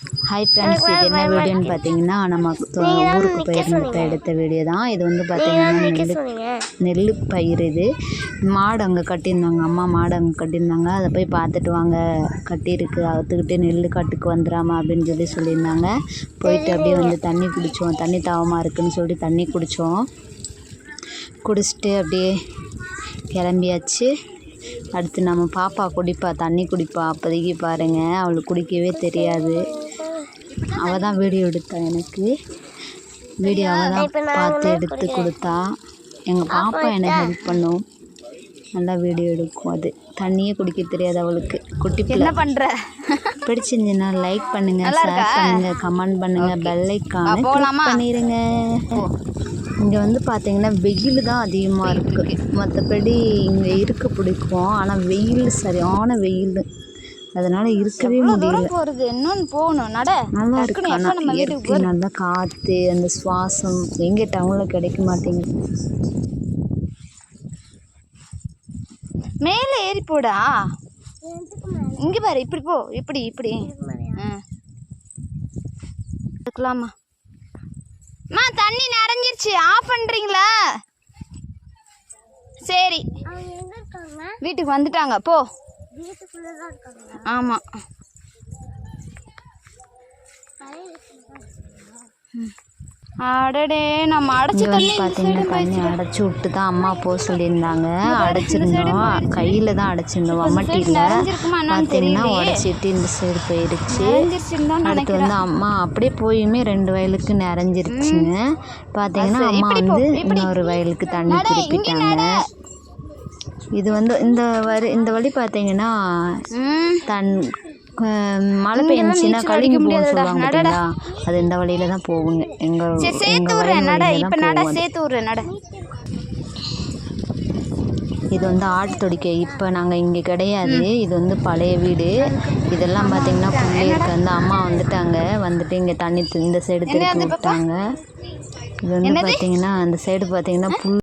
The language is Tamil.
ஹாய் ஃப்ரெண்ட்ஸ் இது என்ன வீடியோன்னு பார்த்தீங்கன்னா நம்ம ஊருக்கு போயிருந்தப்ப எடுத்த வீடியோ தான். இது வந்து பார்த்தீங்கன்னா நெல் நெல் பயிர் இது. மாடு அங்கே கட்டியிருந்தாங்க. அம்மா மாடு அங்கே கட்டியிருந்தாங்க. அதை போய் பார்த்துட்டு வாங்க. கட்டியிருக்கு. அறுத்துக்கிட்டு நெல் கட்டுக்கு வந்துடாம அப்படின்னு சொல்லி சொல்லியிருந்தாங்க. போயிட்டு அப்படியே வந்து தண்ணி குடித்தோம் தண்ணி தாகமாக இருக்குன்னு சொல்லி தண்ணி குடித்தோம் குடிச்சிட்டு அப்படியே கிளம்பியாச்சு. அடுத்து நம்ம பாப்பா குடிப்பா. தண்ணி குடிப்பா. அப்போதைக்கு பாருங்கள் அவளுக்கு குடிக்கவே தெரியாது. அவள் தான் வீடியோ எடுத்தா எனக்கு. வீடியோ அவள் தான் பார்த்து எடுத்து கொடுத்தா. எங்கள் பாப்பா எனக்கு ஹெல்ப் பண்ணும்? நல்லா வீடியோ எடுக்கும் அது. தண்ணியே குடிக்க தெரியாது அவளுக்கு. குட்டி என்ன பிள்ளை. பண்ற? பிடிச்சிருந்துச்சுன்னா லைக் பண்ணுங்க ஷேர் பண்ணுங்க கமெண்ட் பண்ணுங்க பெல் ஐக்கான? பண்ணிடுங்க இங்கே வந்து பார்த்தீங்கன்னா வெயில் தான் அதிகமாக இருக்குது மற்றபடி இங்கே இருக்க பிடிக்கும். ஆனால் வெயில் சரியான வெயில். அதனால இருக்கவே முடியல. தூரம் போறது? இன்னொன்னு போகணும். நட நல்லா இருக்கு? ஆனால் நம்ம வீட்டுக்கு இயற்கை நல்லா காற்று அந்த சுவாசம் எங்கே டவுனில் கிடைக்க மாட்டேங்குது. மேல ஏறி போடா. இங்க பாரு இப்படி போ இப்படி இப்படி. ஆ. எடுக்கலாமா? அம்மா தண்ணி நிறைஞ்சிருச்சு. ஆஃப் பண்றீங்களா? சரி. வீட்டுக்கு வந்துட்டாங்க. போ. ஆமா. ம். அடடே நம்ம அடைச்ச பார்த்தீங்கன்னா தண்ணி அடைச்சி விட்டு தான் அம்மா போக சொல்லியிருந்தாங்க. அடைச்சிருந்தோம். கையில் தான் அடைச்சிருந்தோம். என்னன்னு பார்த்தீங்கன்னா. உடச்சிட்டு இந்த சைடு போயிடுச்சு அடுத்து வந்து அம்மா அப்படியே போயுமே ரெண்டு வயலுக்கு நிறைஞ்சிருச்சுங்க பார்த்தீங்கன்னா அம்மா வந்து இன்னொரு வயலுக்கு தண்ணி திருப்பிட்டாங்க. இது வந்து இந்த வரி இந்த வழி பார்த்தீங்கன்னா தன் மழை பெஞ்சுன்னா சொல்லுவாங்க பார்த்தீங்களா? அது இந்த வழியில தான் போகுங்க. எங்க சரி சேர்த்து விட்றேன். நட. இப்போ நட சேர்த்து விட்றேன். நட. இது வந்து ஆட்டு தொடிக்கை. இப்போ நாங்கள் இங்கே கிடையாது. இது வந்து பழைய வீடு. இதெல்லாம் பார்த்தீங்கன்னா புள்ளே இருக்கு. அந்த அம்மா வந்துட்டாங்க வந்துட்டு இங்கே தண்ணி இந்த சைடு திருப்பி விட்டாங்க. இது வந்து பார்த்தீங்கன்னா அந்த சைடு பார்த்தீங்கன்னா புல்